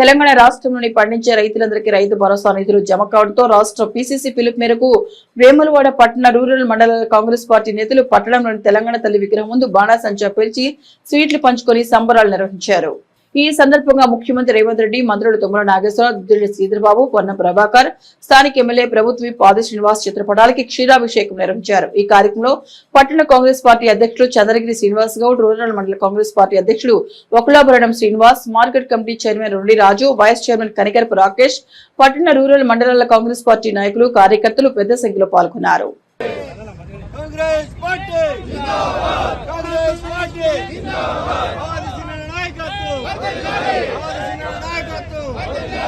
తెలంగాణ రాష్ట్రంలోని పండించే రైతులందరికీ రైతు భరోసా నిధులు జమ కావడంతో రాష్ట్ర పీసీసీ పిలుపు మేరకు వేములవాడ పట్టణ రూరల్ మండల కాంగ్రెస్ పార్టీ నేతలు పట్టణంలోని తెలంగాణ తల్లి విగ్రహం ముందు బాణాసంచా పిలిచి స్వీట్లు పంచుకొని సంబరాలు నిర్వహించారు. ఈ సందర్భంగా ముఖ్యమంత్రి రేవంత్ రెడ్డి మంత్రులు తుమ్మల నాగేశ్వరరావు దుద్దిళ్ళ శ్రీధర్బాబు పొన్నం ప్రభాకర్ స్థానిక ఎమ్మెల్యే ప్రభుత్వ పాది శ్రీనివాస్ చిత్రపటాలకి క్షీరాభిషేకం నిర్వహించారు. ఈ కార్యక్రమంలో పట్టణ కాంగ్రెస్ పార్టీ అధ్యక్షులు చంద్రగిరి శ్రీనివాస్ గౌడ్ రూరల్ మండల కాంగ్రెస్ పార్టీ అధ్యక్షుడు Okalabharanam Srinivas market committee chairman Rundi Raju vice chairman Kanikarapu Rakesh పట్టణ రూరల్ మండలాల కాంగ్రెస్ పార్టీ నాయకులు కార్యకర్తలు పెద్ద సంఖ్యలో పాల్గొన్నారు. కాంగ్రెస్ పార్టీ! అదే పార్టీ ఆదిశీల నాయకత్వం ఆదిశీల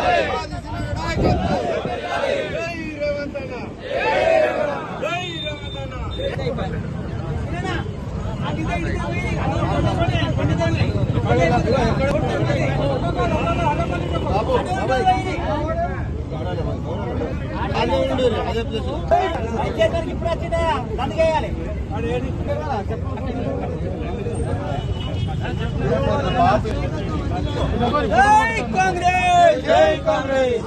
నాయకత్వం ఆదిశీల నాయకత్వం జై కాంగ్రెస్! జై కాంగ్రెస్!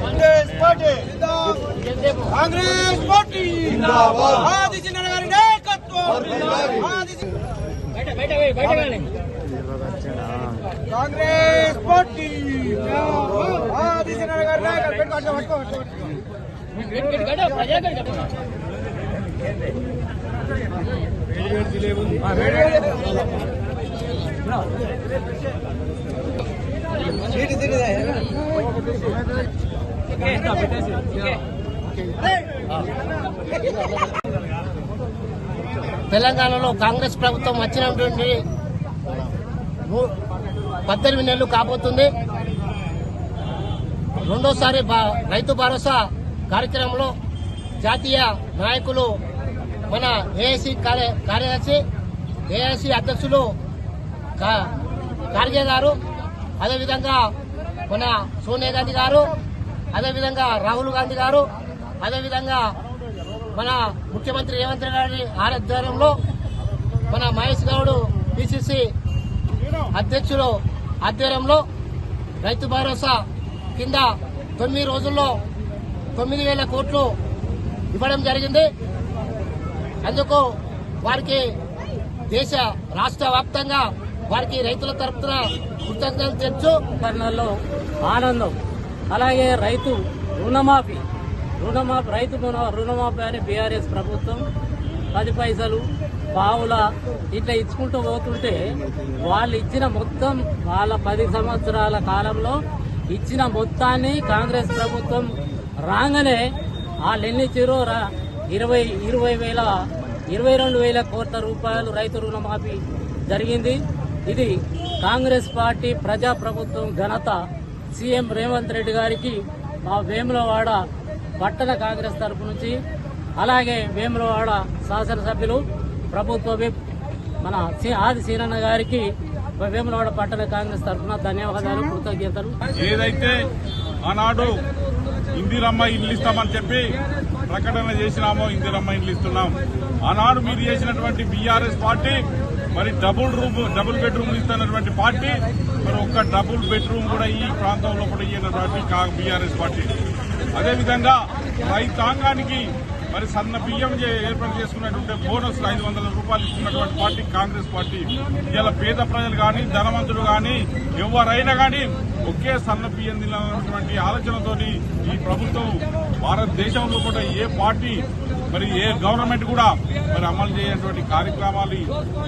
కాంగ్రెస్! పార్టీ! కాంగ్రెస్ పార్టీ! ఆదిశీల గారి నాయకత్వం! కాంగ్రెస్ పార్టీ! ఆదిశీల గారి నాయకత్వం. తెలంగాణలో కాంగ్రెస్ ప్రభుత్వం వచ్చినటువంటి పద్దెనిమిది నెలలు కాబోతుంది. రెండోసారి రైతు భరోసా కార్యక్రమంలో జాతీయ నాయకులు మన ఏఐసి కార్యదర్శి ఏఐసి అధ్యక్షులు కా- ఖార్గే గారు అదేవిధంగా మన సోనియా గాంధీ గారు అదేవిధంగా రాహుల్ గాంధీ గారు అదేవిధంగా మన ముఖ్యమంత్రి రేవంత్ రెడ్డి గారి ఆధ్వర్యంలో మన మహేష్ గౌడ్ పిసిసి అధ్యక్షులు ఆధ్వర్యంలో రైతు భరోసా కింద తొమ్మిది రోజుల్లో తొమ్మిది వేల కోట్లు ఇవ్వడం జరిగింది. అందుకు వారికి దేశ రాష్ట్ర వ్యాప్తంగా వారికి రైతుల తరపున కృతజ్ఞతలు తెచ్చు పట్టణాల్లో ఆనందం. అలాగే రైతు రుణమాఫీ. రుణమాఫీ రైతు రుణమాఫీ అని బీఆర్ఎస్ ప్రభుత్వం పది పైసలు పావుల ఇట్లా ఇచ్చుకుంటూ పోతుంటే వాళ్ళు ఇచ్చిన మొత్తం వాళ్ళ పది సంవత్సరాల కాలంలో ఇచ్చిన మొత్తాన్ని కాంగ్రెస్ ప్రభుత్వం రాగానే వాళ్ళు ఎన్ని చిరో ఇరవై ఇరవై వేల ఇరవై రెండు వేల కోట్ల రూపాయలు రైతు రుణమాఫీ జరిగింది. ఇది కాంగ్రెస్ పార్టీ ప్రజా ప్రభుత్వం ఘనత. సీఎం రేవంత్ రెడ్డి గారికి మా వేములవాడ పట్టణ కాంగ్రెస్ తరపు నుంచి అలాగే వేములవాడ శాసనసభ్యులు ప్రభుత్వ విప్ మన ఆది సీనన్న గారికి వేములవాడ పట్టణ కాంగ్రెస్ తరఫున ధన్యవాదాలు కృతజ్ఞతలు. ఏదైతే ఆనాడు ఇందిరమ్మ ఇల్లు ఇస్తామని చెప్పి ప్రకటన చేసినామో ఇందిరమ్మ ఇల్లు ఇస్తున్నాం. ఆనాడు మీరు చేసినటువంటి బీఆర్ఎస్ పార్టీ మరి డబుల్ రూమ్ డబుల్ బెడ్రూమ్ ఇస్తున్నటువంటి పార్టీ మరి ఒక్క డబుల్ బెడ్రూమ్ కూడా ఈ ప్రాంతంలో కూడా ఇయ్యనటువంటి బీఆర్ఎస్ పార్టీ. అదేవిధంగా రైతాంగానికి మరి సన్న బియ్యం ఏర్పాటు చేసుకున్నటువంటి బోనస్ ఐదు వందల రూపాయలు ఇస్తున్నటువంటి పార్టీ కాంగ్రెస్ పార్టీ. ఇలా పేద ప్రజలు కానీ ధనవంతులు కానీ ఎవరైనా కానీ ఒకే సన్న బియ్యం తినాలన్నటువంటి ఆలోచనతోని ప్రభుత్వం భారతదేశంలో కూడా ఏ పార్టీ మరి ఏ గవర్నమెంట్ కూడా మరి అమలు చేయనటువంటి కార్యక్రమాలు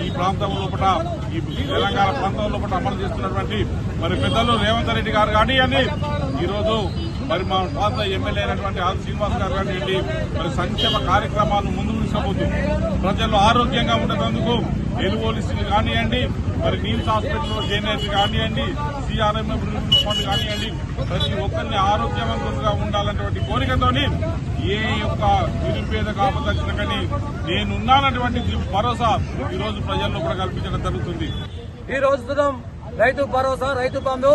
ఈ ప్రాంతం లోపల ఈ తెలంగాణ ప్రాంతం లోపల అమలు చేస్తున్నటువంటి మరి పెద్దలు రేవంత్ రెడ్డి గారు కానివ్వండి ఈరోజు మరి మా పాత ఎమ్మెల్యే అయినటువంటి ఆది శ్రీనివాస్ గారు కానివ్వండి మరి సంక్షేమ కార్యక్రమాలను ముందుకు తీసుకుపోతూ ప్రజలు ఆరోగ్యంగా ఉండేందుకు ఎలువోలిసిలు కానివ్వండి మరి నీమ్స్ హాస్పిటల్ జేఎన్ఎస్ కానివ్వండి సిఆర్ఎం ఫండ్ కానివ్వండి ప్రతి ఒక్కరిని ఆరోగ్యవంతంగా ఉండాలన్నటువంటి కోరికతోని ఏ యొక్క నిరుపేద కాపదచ్చిన కానీ నేనున్నానటువంటి భరోసా ఈరోజు ప్రజల్లో కూడా కల్పించడం జరుగుతుంది. ఈ రోజు రైతు భరోసా రైతు బంధు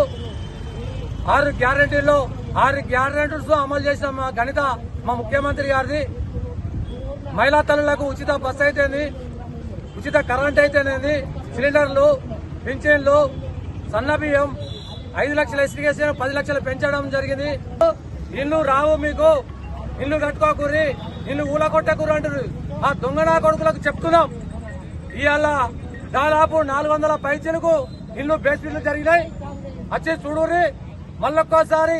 ఆరు గ్యారంటీల్లో ఆరు గ్యారంటీస్ అమలు చేసిన మా ఘనత మా ముఖ్యమంత్రి గారిది. మహిళా తల్లులకు ఉచిత బస్సు అయితేంది ఉచిత కరెంట్ అయితేనేది సిలిండర్లు పింఛన్లు సన్న బియ్యం ఐదు లక్షల ఎస్టిగేషన్ పది లక్షలు పెంచడం జరిగింది. ఇల్లు రావు మీకు ఇల్లు కట్టుకోకూరి ఇల్లు ఊలకొట్టకూరు అంటారు ఆ దొంగనా కొడుకులకు చెప్తున్నాం. ఇవాళ దాదాపు నాలుగు వందల పైచలకు ఇల్లు బేస్మెంట్లు జరిగినాయి. వచ్చి చూడుర్రి మళ్ళొక్కసారి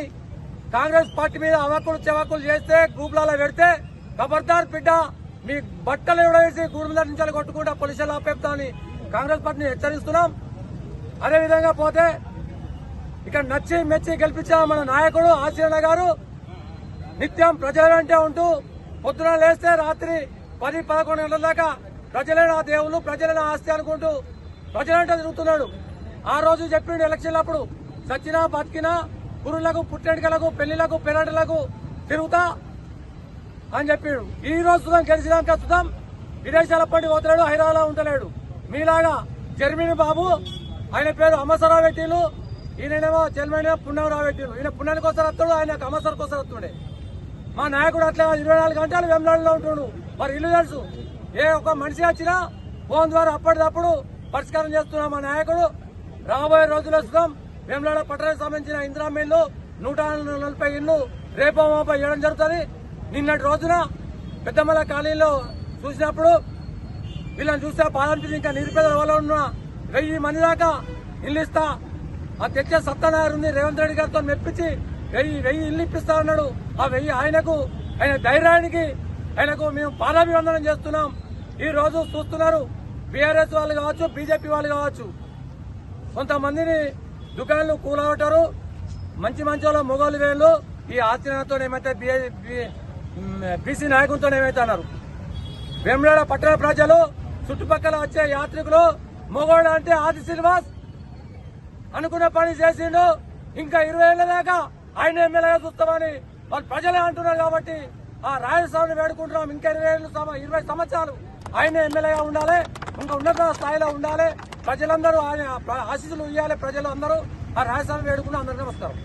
కాంగ్రెస్ పార్టీ మీద అవక్కులు చెవాకులు చేస్తే గ్రూపులలో పెడితే ఖబర్దార్ బిడ్డ మీ బట్టలు ఎవడేసి గూడు మీద నుంచి కొట్టుకుంటా పోలీసులు ఆపేపుతామని కాంగ్రెస్ పార్టీని హెచ్చరిస్తున్నాం. అదేవిధంగా పోతే ఇక్కడ నచ్చి మెచ్చి గెలిపించిన మన నాయకుడు ఆశీర్ణ గారు నిత్యం ప్రజలంటే ఉంటూ పొద్దున లేస్తే రాత్రి పది పదకొండు గంటల దాకా ప్రజలే నా దేవుళ్ళు ప్రజలే నా ఆస్తి అనుకుంటూ ప్రజలంటే తిరుగుతున్నాడు. ఆ రోజు చెప్పిండు ఎలక్షన్లప్పుడు సచ్చినా బతికినా గురులకు పుట్టెంటికలకు పెళ్ళిలకు పెరటలకు తిరుగుతా అని చెప్పాడు. ఈ రోజు సుధం గెలిచినాక సుధం విదేశాల పండి పోతున్నాడు హైదరాబాద్ ఉంటలేడు మీలాగా జర్మనీ బాబు ఆయన పేరు అమసరావు పెట్టిలు ఈయనేమో జర్మనీ పుణ్యరావు పెట్టిలు ఈయన పుణ్యానికి కోసం వస్తాడు ఆయన అమసర్కి కోసం వస్తుండే మా నాయకుడు అట్లా ఇరవై నాలుగు గంటలు వెమ్లాడులో ఉంటాడు. మరి ఇల్లు తెలుసు. ఏ ఒక్క మనిషి వచ్చినా ఫోన్ ద్వారా అప్పటిదప్పుడు పరిష్కారం చేస్తున్నాం మా నాయకుడు. రాబోయే రోజులు వస్తాం వేములాడ పట్టణానికి సంబంధించిన ఇందిరామిల్లు నూట నలభై ఇల్లు రేపో మాపో ఇవ్వడం జరుగుతుంది. నిన్నటి రోజున పెద్దమల కాలనీలో చూసినప్పుడు వీళ్ళని చూస్తే బాధ అనిపించింది. ఇంకా నిరుపేదల వల్ల ఉన్న వెయ్యి మంది దాకా ఇల్లు ఇస్తా. ఆ తెచ్చే సత్యనారాయణ ఉంది రేవంత్ రెడ్డి గారితో మెప్పించి వెయ్యి వెయ్యి ఇల్లు ఇప్పిస్తా అన్నాడు ఆ వెయ్యి ఆయనకు ఆయన ధైర్యానికి ఆయనకు మేము పాదాభివందనం చేస్తున్నాం. ఈ రోజు చూస్తున్నారు. బీఆర్ఎస్ వాళ్ళు కావచ్చు బీజేపీ వాళ్ళు కావచ్చు. కొంతమందిని దుకాణాలు కూలగొట్టారు మంచి మంచి వాళ్ళ మొగోలు వేళ్ళు. ఈ ఆచరణతో ఏమైతే బీసీ నాయకులతో ఏమైతే అన్నారు. వేములాడ పట్టణ ప్రజలు చుట్టుపక్కల వచ్చే యాత్రికులు మొగోడు అంటే ఆది శ్రీనివాస్ అనుకున్న పని చేసిండు. ఇంకా ఇరవై ఏళ్ళ దాకా ఆయన ఎమ్మెల్యేగా చూస్తామని వాళ్ళు ప్రజలే అంటున్నారు కాబట్టి ఆ రాయస్వామిని వేడుకుంటున్నాం. ఇంకా ఇరవై ఏళ్ళు ఇరవై సంవత్సరాలు ఆయన ఎమ్మెల్యేగా ఉండాలి ఇంకా ఉన్నత స్థాయిలో ఉండాలి. ప్రజలందరూ ఆయన ఆశీస్సులు ఇవ్వాలి ప్రజలు అందరూ ఆ రాజస్థానం వేడుకుని అందరికీ నమస్కారం.